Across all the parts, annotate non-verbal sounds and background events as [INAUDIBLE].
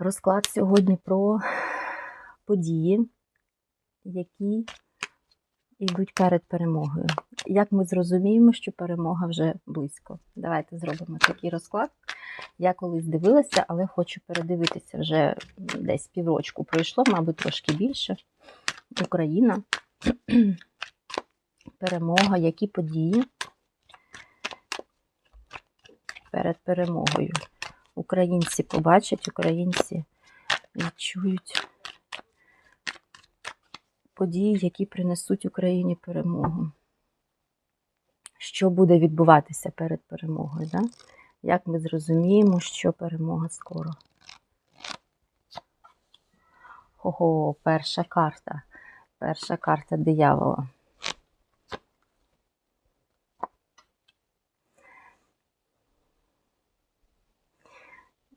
Розклад сьогодні про події, які йдуть перед перемогою. Як ми зрозуміємо, що перемога вже близько? Давайте зробимо такий розклад. Я колись дивилася, але хочу передивитися вже десь піврочку пройшло, мабуть, трошки більше. Україна. [CLEARS THROAT] Перемога, які події перед перемогою. Українці побачать, українці відчують події, які принесуть Україні перемогу. Що буде відбуватися перед перемогою? Да? Як ми зрозуміємо, що перемога скоро? Ого, перша карта. Перша карта диявола.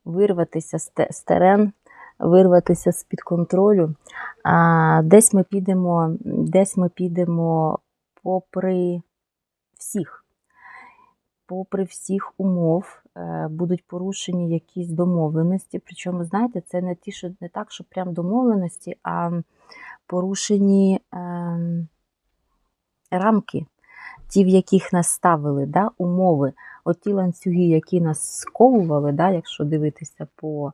Вирватися з терен, вирватися з-під контролю. А, десь ми підемо, десь ми підемо попри всіх. Попри всіх умов е, будуть порушені якісь домовленості. Причому, знаєте, це не ті, що не так, що прям домовленості, а порушені ем, рамки, ті, в яких нас ставили, да, умови. От ті ланцюги, які нас сковували, да, якщо дивитися по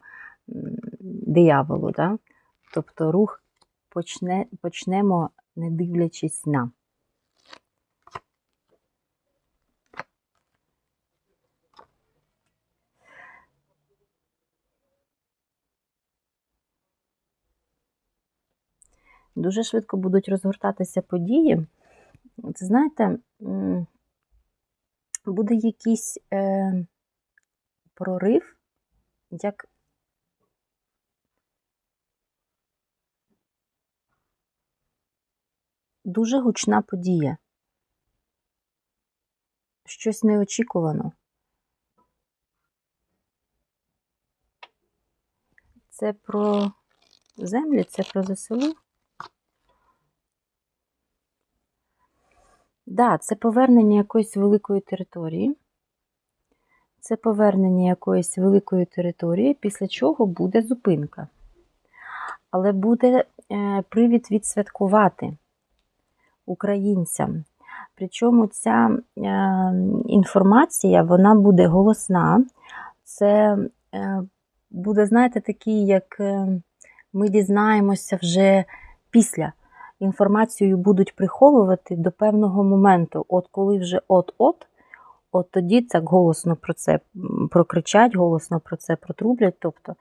дияволу, да, тобто рух почне, почнемо, не дивлячись на. Дуже швидко будуть розгортатися події. Це знаєте, буде якийсь е, прорив, як дуже гучна подія. Щось неочікувано. Це про землі, це про ЗСУ. Да, це повернення якоїсь великої території. Це повернення якоїсь великої території, після чого буде зупинка. Але буде е, привід відсвяткувати українцям. Причому ця е, інформація вона буде голосна. Це е, буде, знаєте, такий, як ми дізнаємося вже після інформацію будуть приховувати до певного моменту. От коли вже от-от, от тоді так голосно про це прокричать, голосно про це протрублять. Тобто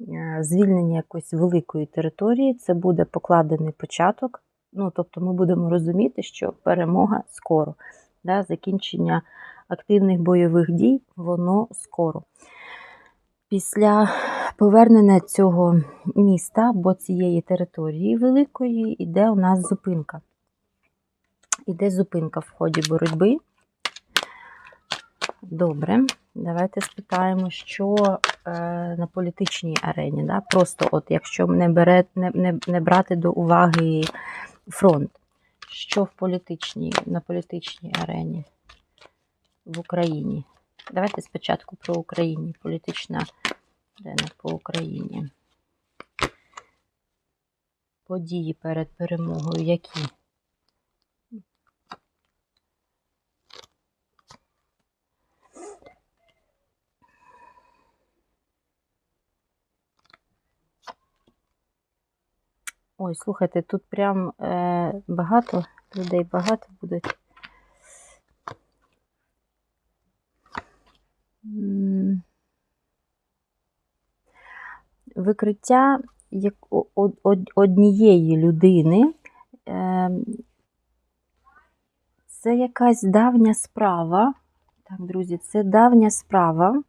е, звільнення якоїсь великої території, це буде покладений початок. Ну, тобто ми будемо розуміти, що перемога скоро. Да, закінчення активних бойових дій, воно скоро. Після повернення цього міста або цієї території великої йде у нас зупинка. Іде зупинка в ході боротьби. Добре, давайте спитаємо, що е, на політичній арені. Да? Просто, от, якщо не, бере, не, не, не брати до уваги фронт, що в політичній, на політичній арені в Україні? Давайте спочатку про Україну. Політична арена по Україні. Події перед перемогою які? Ой, слухайте, тут прям е, багато людей, багато будуть. М, Викриття однієї людини е, це якась давня справа. Так, друзі, це давня справа.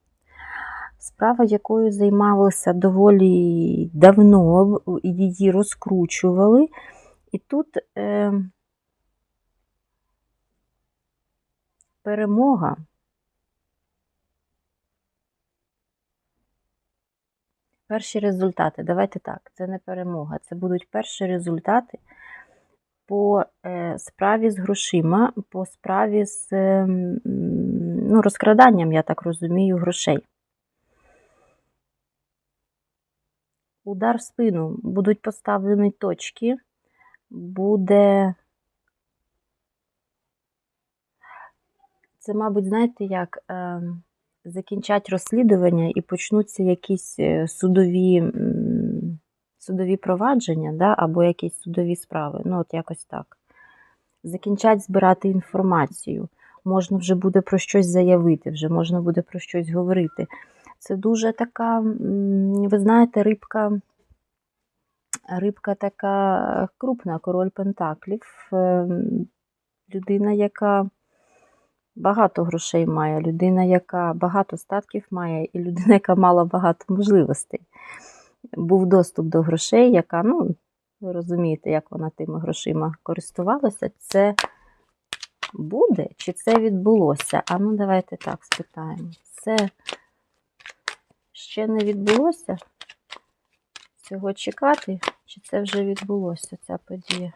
Справа, якою займалися доволі давно, її розкручували. І тут е, перемога. Перші результати. Давайте так, це не перемога, це будуть перші результати по е, справі з грошима, по справі з ем, ну, розкраданням, я так розумію, грошей. удар в спину, будуть поставлені точки, буде. Це, мабуть, знаєте, як е, закінчать розслідування і почнуться якісь е, судові судові провадження, да, або якісь судові справи. Ну, от якось так. Закінчать збирати інформацію. Можна вже буде про щось заявити, вже можна буде про щось говорити. Це дуже така, ви знаєте, рибка, рибка така крупна, король Пентаклів. Ем, Людина, яка багато грошей має, людина, яка багато статків має, і людина, яка мала багато можливостей. Був доступ до грошей, яка, ну, ви розумієте, як вона тими грошима користувалася. Це буде чи це відбулося? А ну, давайте так спитаємо. Це ще не відбулося? Цього чекати? Чи це вже відбулося, ця подія?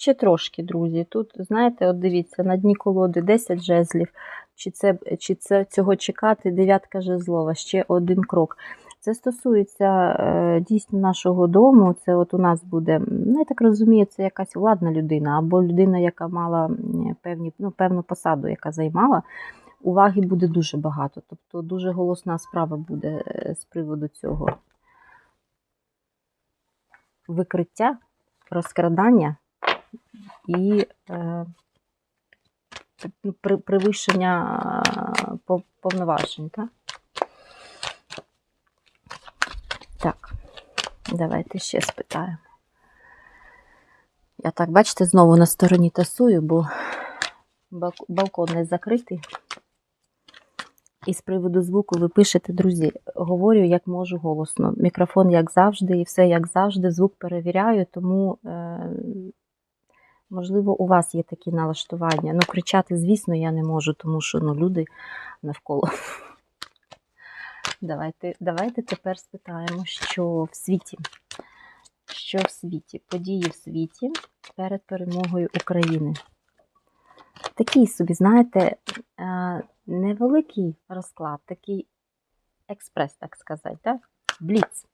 Ще трошки, друзі. Тут, знаєте, от дивіться, на дні колоди 10 жезлів, чи це, чи це цього чекати, дев'ятка жезлова, ще один крок. Це стосується е, дійсно нашого дому. Це от у нас буде, ну, я так розумію, це якась владна людина, або людина, яка мала певні, ну, певну посаду, яка займала. Уваги буде дуже багато. Тобто дуже голосна справа буде е, з приводу цього викриття, розкрадання і е, превищення е, повноважень. Так? так, давайте ще спитаємо. Я так, бачите, знову на стороні тасую, бо балкон не закритий. І з приводу звуку ви пишете, друзі, говорю, як можу голосно. Мікрофон, як завжди, і все як завжди, звук перевіряю, тому е, Можливо, у вас є такі налаштування. Ну, кричати, звісно, я не можу, тому що ну, люди навколо. Давайте давайте тепер спитаємо, що в світі. Що в світі? Події в світі перед перемогою України. Такий собі, знаєте, невеликий розклад, такий експрес, так сказати, так? Бліц.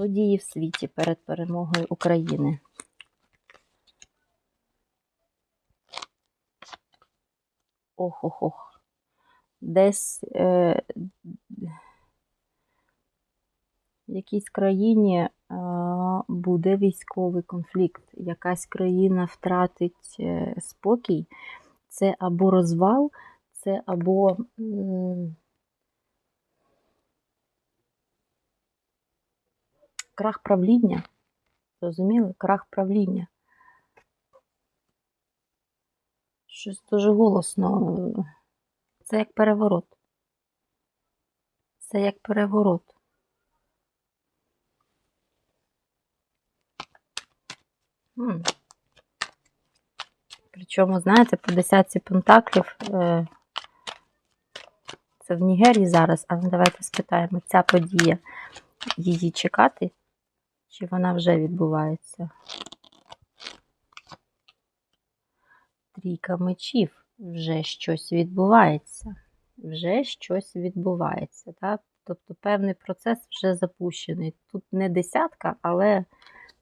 Події в світі перед перемогою України. Ох-ох-ох. Десь е, в якійсь країні е, буде військовий конфлікт, якась країна втратить е, спокій, це або розвал, це або. М крах правління. Розуміли? Крах правління. Щось дуже голосно. Це як переворот. Це як переворот. Причому, знаєте, по десятці пентаклів е, це в Нігерії зараз, але давайте спитаємо, ця подія її чекати чи вона вже відбувається? Трійка мечів. Вже щось відбувається. Вже щось відбувається. Так? Тобто певний процес вже запущений. Тут не десятка, але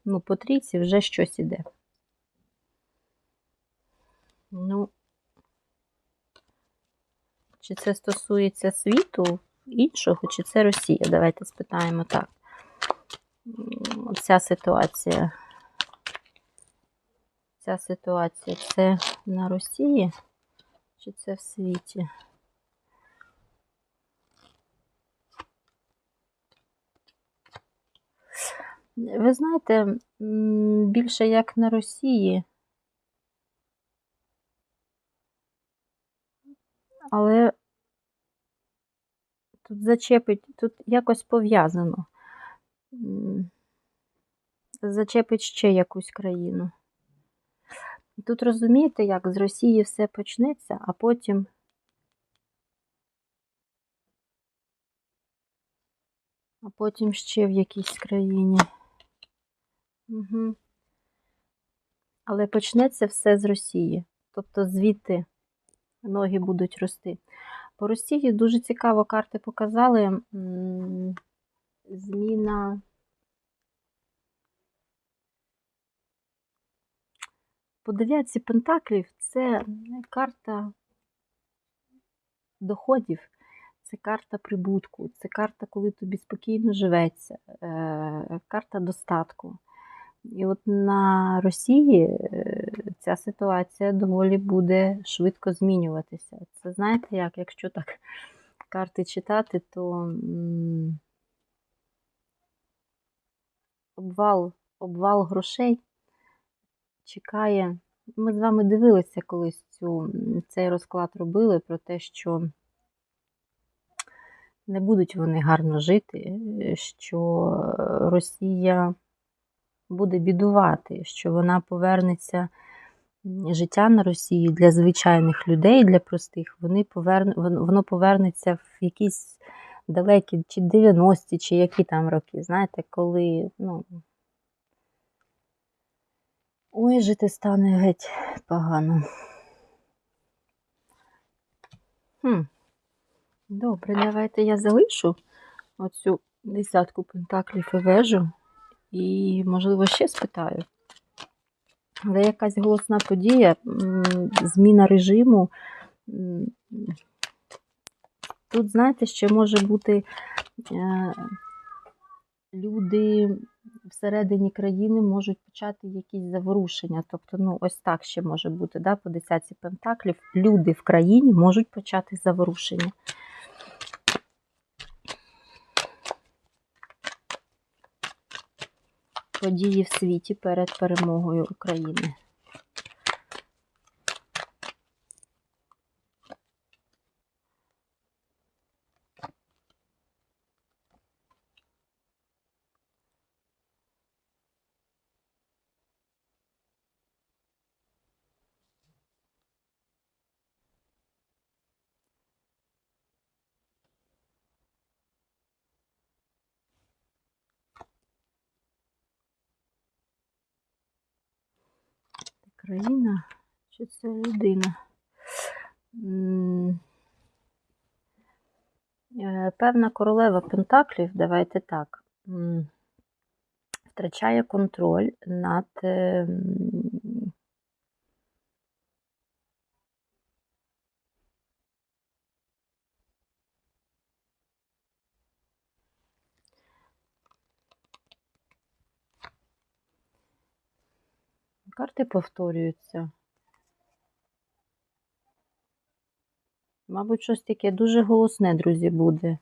ну, по трійці вже щось іде. Ну, чи це стосується світу іншого, чи це Росія? Давайте спитаємо так ця ситуація. Ця ситуація це на Росії, чи це в світі? Ви знаєте, більше як на Росії, але тут зачепить, тут якось пов'язано зачепить ще якусь країну. Тут розумієте, як з Росії все почнеться, а потім. А потім ще в якійсь країні. Угу. Але почнеться все з Росії. Тобто звідти ноги будуть рости. По Росії дуже цікаво карти показали. Зміна. По дев'ятці пентаклів це карта доходів, це карта прибутку, це карта, коли тобі спокійно живеться, е, карта достатку. І от на Росії е, ця ситуація доволі буде швидко змінюватися. Це знаєте як, якщо так [LAUGHS] карти читати, то обвал, обвал грошей чекає. Ми з вами дивилися колись цю, цей розклад робили про те, що не будуть вони гарно жити, що Росія буде бідувати, що вона повернеться життя на Росії для звичайних людей, для простих, вони поверне, воно воно повернеться в якісь далекі чи 90-ті, чи які там роки, знаєте, коли, ну. Ой, жити стане геть погано. Хм. Добре, давайте я залишу оцю десятку пентаклів і вежу. І, можливо, ще спитаю. Але якась голосна подія, зміна режиму. Тут, знаєте, ще може бути е, люди всередині країни можуть почати якісь заворушення. Тобто, ну, ось так ще може бути, да, по десятці пентаклів. Люди в країні можуть почати заворушення. Події в світі перед перемогою України. Країна чи це людина? Е, Певна королева Пентаклів, давайте так, втрачає контроль над е, карти повторюються. Мабуть, щось таке дуже голосне, друзі, буде.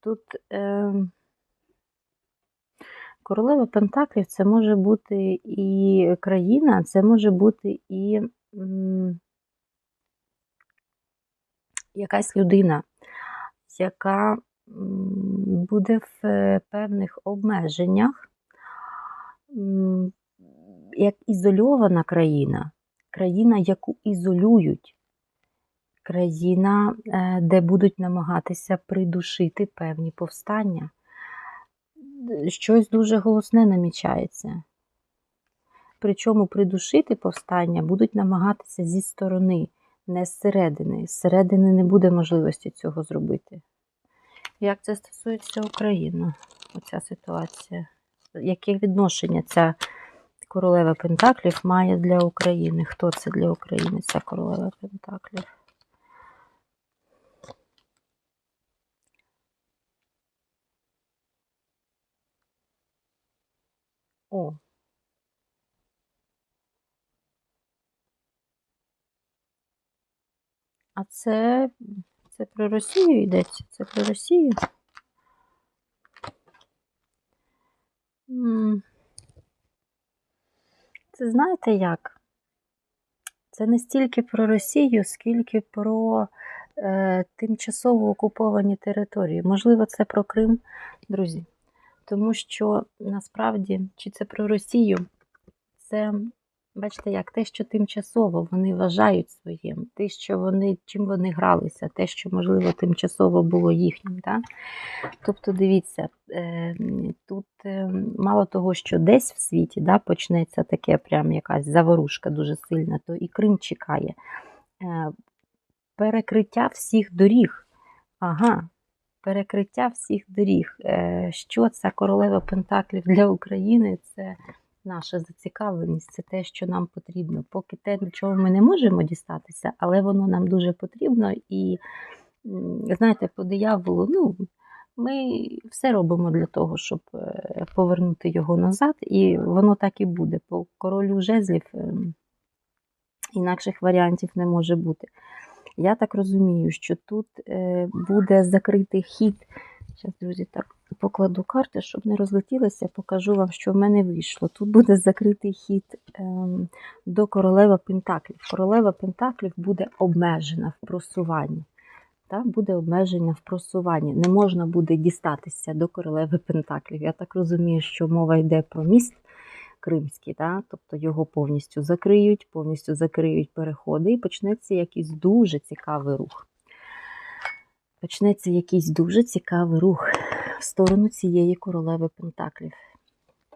Тут е, королева Пентаклів це може бути і країна, це може бути і якась людина, яка буде в е, певних обмеженнях, як ізольована країна, країна, яку ізолюють країна, е, де будуть намагатися придушити певні повстання. Щось дуже голосне намічається. Причому придушити повстання будуть намагатися зі сторони, не зсередини. Зсередини не буде можливості цього зробити. Як це стосується України, оця ситуація? Яке відношення ця королева Пентаклів має для України? Хто це для України, ця королева Пентаклів? О. А це, це про Росію йдеться? Це про Росію? Це знаєте як? Це не стільки про Росію, скільки про е, тимчасово окуповані території. Можливо, це про Крим, друзі. Тому що насправді, чи це про Росію, це Бачите, як те, що тимчасово вони вважають своїм, те, що вони, чим вони гралися, те, що, можливо, тимчасово було їхнім. Да? Тобто, дивіться, е, тут е, мало того, що десь в світі да, почнеться таке прям якась заворушка дуже сильна, то і Крим чекає. Е, перекриття всіх доріг. Ага, перекриття всіх доріг. Е, Що це королева Пентаклів для України? Це наша зацікавленість, це те, що нам потрібно. Поки те, до чого ми не можемо дістатися, але воно нам дуже потрібно. І, знаєте, по дияволу, ну, ми все робимо для того, щоб е, повернути його назад, і воно так і буде. По королю жезлів ем, інакших варіантів не може бути. Я так розумію, що тут е, буде закритий хід. Зараз, друзі, так покладу карти, щоб не розлетілося, покажу вам, що в мене вийшло. Тут буде закритий хід ем, до королева Пентаклів. Королева Пентаклів буде обмежена в просуванні. Так, буде обмеження в просуванні. Не можна буде дістатися до королеви Пентаклів. Я так розумію, що мова йде про міст кримський, да? тобто його повністю закриють, повністю закриють переходи, і почнеться якийсь дуже цікавий рух. Почнеться якийсь дуже цікавий рух в сторону цієї королеви Пентаклів.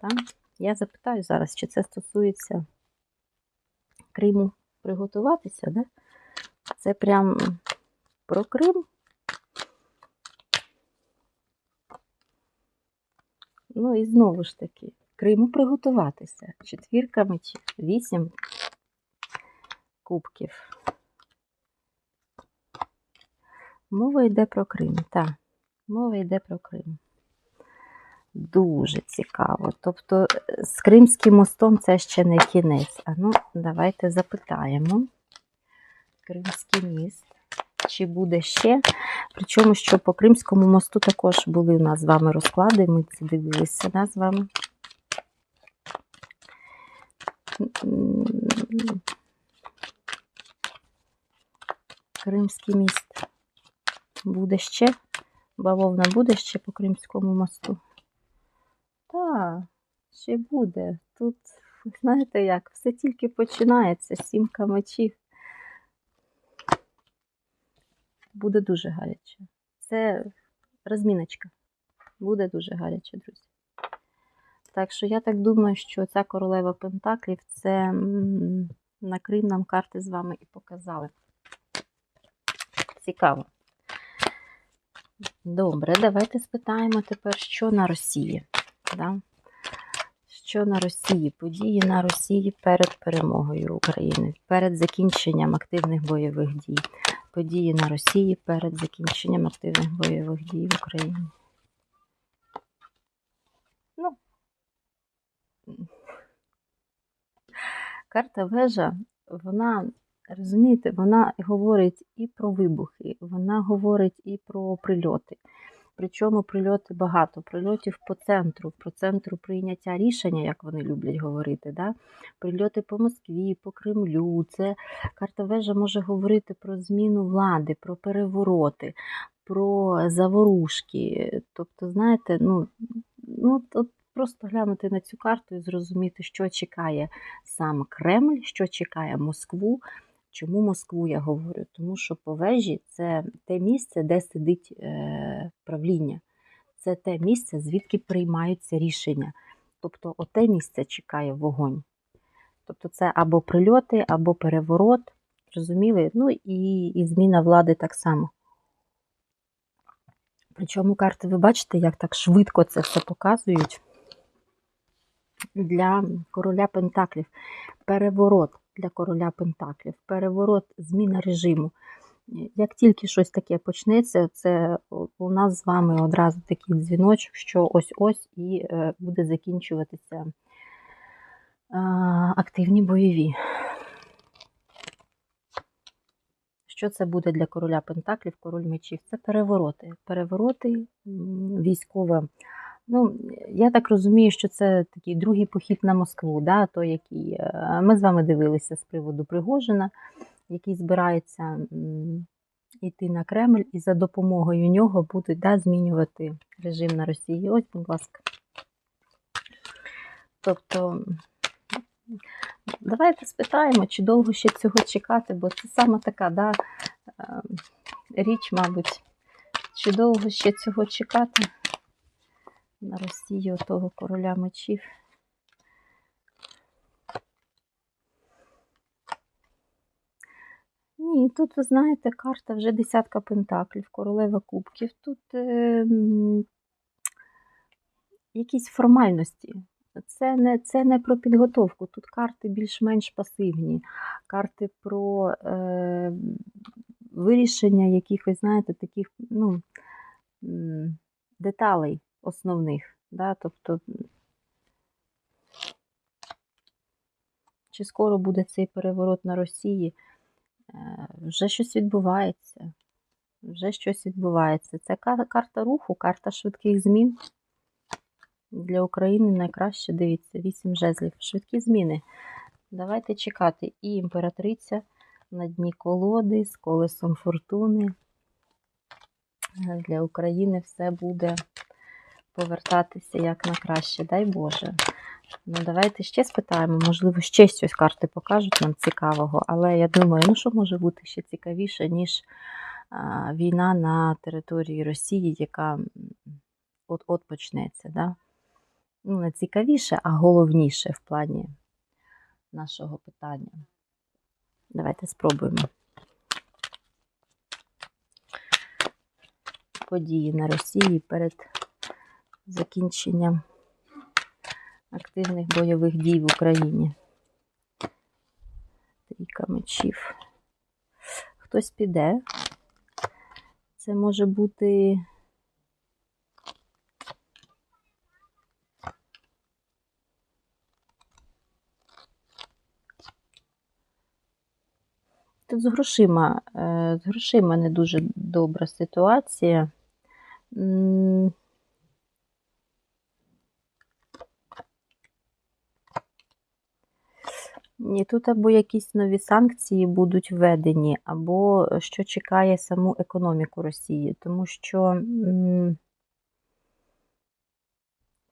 Так? Я запитаю зараз, чи це стосується Криму приготуватися, да? Це прям про Крим. Ну і знову ж таки, Криму приготуватися. Четвірка мечів, вісім кубків. Мова йде про Крим, так. Мова йде про Крим. Дуже цікаво. Тобто з Кримським мостом це ще не кінець. А ну, давайте запитаємо. Кримський міст. Чи буде ще? Причому, що по Кримському мосту також були у нас з вами розклади, ми це дивилися да, з вами. Кримський міст буде ще. Бавовна буде ще по Кримському мосту. Так, ще буде. Тут, знаєте як, все тільки починається, сімка мечів. Буде дуже гаряче. Це розміночка. Буде дуже гаряче, друзі. Так що я так думаю, що ця королева Пентаклів це на Крим нам карти з вами і показали. Цікаво. Добре, давайте спитаємо тепер, що на Росії. Да? Що на Росії? Події на Росії перед перемогою України, перед закінченням активних бойових дій. Події на Росії перед закінченням активних бойових дій в Україні. Ну, карта вежа, вона, розумієте, вона говорить і про вибухи, вона говорить і про прильоти. Причому прильоти багато, прильотів по центру, по центру прийняття рішення, як вони люблять говорити. Да? Прильоти по Москві, по Кремлю. Це карта вежа може говорити про зміну влади, про перевороти, про заворушки. Тобто, знаєте, ну, ну от просто глянути на цю карту і зрозуміти, що чекає сам Кремль, що чекає Москву. Чому Москву я говорю? Тому що по вежі це те місце, де сидить е, правління. Це те місце, звідки приймаються рішення. Тобто, оте місце чекає вогонь. Тобто, це або прильоти, або переворот. Розуміли? Ну і, і зміна влади так само. Причому карти, ви бачите, як так швидко це все показують для короля Пентаклів. Переворот для короля Пентаклів, переворот, зміна режиму. Як тільки щось таке почнеться, це у нас з вами одразу такий дзвіночок, що ось-ось і е, буде закінчуватися активні бойові. Що це буде для короля Пентаклів, король мечів? Це перевороти. Перевороти, військове Ну, я так розумію, що це такий другий похід на Москву, да, той, який е, ми з вами дивилися з приводу Пригожина, який збирається йти на Кремль, і за допомогою нього будуть да, змінювати режим на Росії. Ось, будь ласка. Тобто, давайте спитаємо, чи довго ще цього чекати, бо це саме така да, е, річ, мабуть, чи довго ще цього чекати на Росію того короля мечів. Ні, тут, ви знаєте, карта вже десятка пентаклів, королева кубків. Тут е, якісь формальності. Це не, це не про підготовку. Тут карти більш-менш пасивні. Карти про е, вирішення якихось, знаєте, таких ну, деталей основних. Да? Тобто, чи скоро буде цей переворот на Росії? Е, Вже щось відбувається. Вже щось відбувається. Це карта руху, карта швидких змін. Для України найкраще дивіться, вісім жезлів. Швидкі зміни. Давайте чекати. І імператриця на дні колоди з колесом фортуни. Для України все буде повертатися як на краще. Дай Боже. Ну, давайте ще спитаємо, можливо, ще щось карти покажуть нам цікавого, але я думаю, ну що може бути ще цікавіше, ніж а, війна на території Росії, яка от-от почнеться. Да? Ну, не цікавіше, а головніше в плані нашого питання. Давайте спробуємо. Події на Росії перед закінченням активних бойових дій в Україні. Трійка мечів. Хтось піде. Це може бути. Тут з грошима, е, з грошима не дуже добра ситуація. Ні, тут або якісь нові санкції будуть введені, або що чекає саму економіку Росії, тому що м,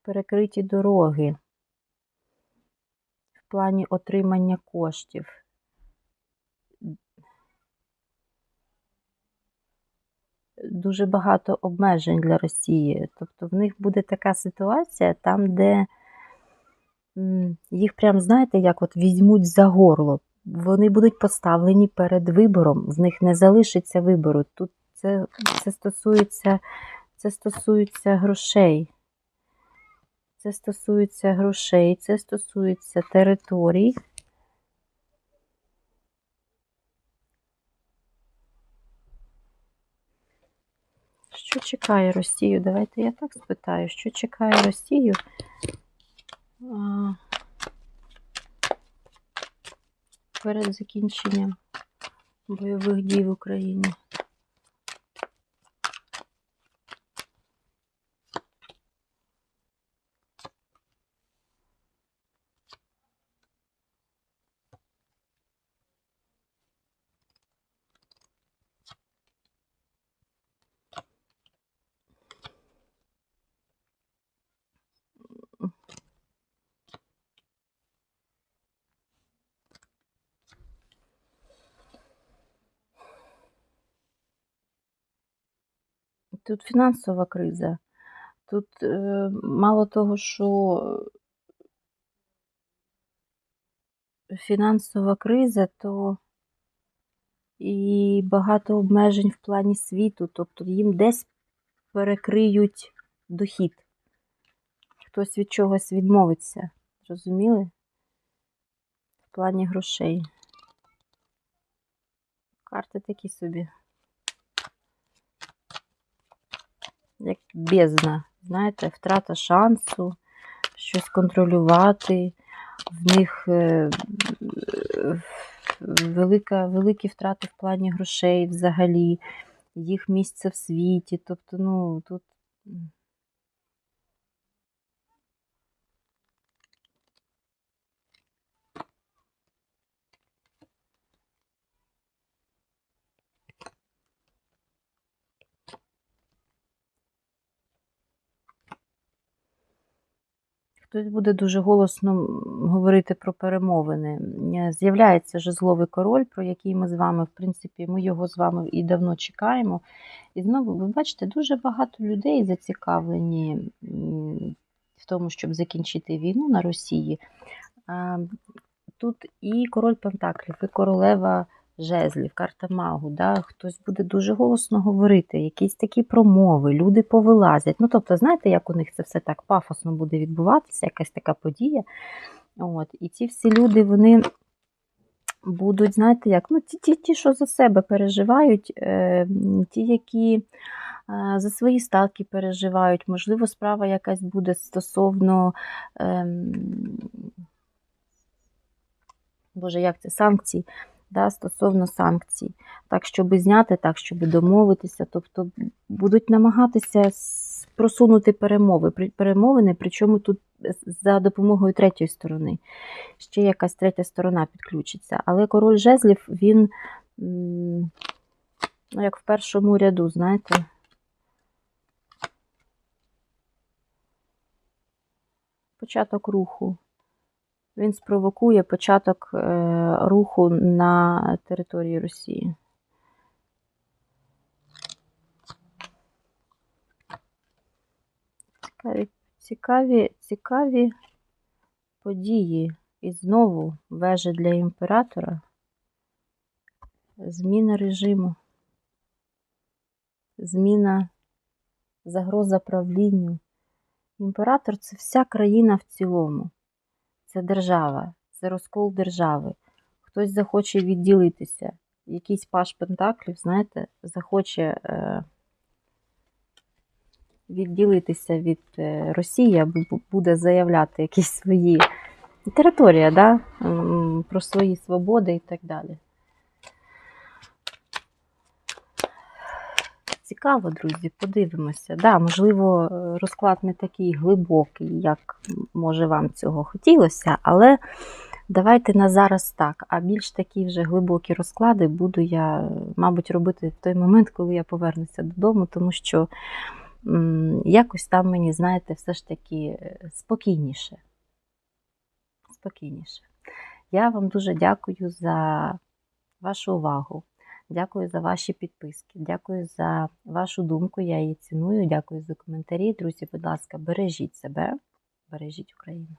перекриті дороги в плані отримання коштів. Дуже багато обмежень для Росії. Тобто в них буде така ситуація, там, де їх прям, знаєте, як от візьмуть за горло. Вони будуть поставлені перед вибором, в них не залишиться вибору. Тут це, це, стосується, це стосується грошей. Це стосується грошей, це стосується територій. Що чекає Росію? Давайте я так спитаю, що чекає Росію? Перед закінченням бойових дій в Україні. Тут фінансова криза. Тут е, мало того, що фінансова криза, то і багато обмежень в плані світу. Тобто їм десь перекриють дохід. Хтось від чогось відмовиться. Розуміли? В плані грошей. Карти такі собі. Як бездна, знаєте, втрата шансу, щось контролювати. В них е, велика, великі втрати в плані грошей взагалі, їх місце в світі. Тобто, ну, тут. Хтось буде дуже голосно говорити про перемовини. Е, З'являється жезловий король, про який ми з вами, в принципі, ми його з вами і давно чекаємо. І знову, ви бачите, дуже багато людей зацікавлені в тому, щоб закінчити війну на Росії. Тут і король Пентаклів, і королева жезлів, карта магу. Да? Хтось буде дуже голосно говорити, якісь такі промови, люди повилазять. Ну, тобто, знаєте, як у них це все так пафосно буде відбуватися, якась така подія. От. І ці всі люди, вони будуть, знаєте, як, ну, ті, ті, ті що за себе переживають, е, ті, які е, за свої статки переживають, можливо, справа якась буде стосовно. ем, Боже, як це санкцій, да, стосовно санкцій, так, щоб зняти, так, щоб домовитися. Тобто будуть намагатися просунути перемови, перемовини, причому тут за допомогою третьої сторони. Ще якась третя сторона підключиться. Але король жезлів, він, ну, як в першому ряду, знаєте. Початок руху. Він спровокує початок е, руху на території Росії. Цікаві, цікаві, цікаві події. І знову вежа для імператора. Зміна режиму. Зміна загроза правлінню. Імператор це вся країна в цілому. Це держава, це розкол держави. Хтось захоче відділитися. Якийсь паш Пентаклів, знаєте, захоче е, відділитися від е, Росії або буде заявляти якісь свої території, да? про свої свободи і так далі. Цікаво, друзі, подивимося. Да, можливо, е, розклад не такий глибокий, як може вам цього хотілося, але давайте на зараз так. А більш такі вже глибокі розклади буду я, мабуть, робити в той момент, коли я повернуся додому, тому що якось там мені, знаєте, все ж таки е, спокійніше. Спокійніше. Я вам дуже дякую за вашу увагу. Дякую за ваші підписки. Дякую за вашу думку. Я її ціную. Дякую за коментарі. Друзі, будь ласка, бережіть себе, бережіть Україну.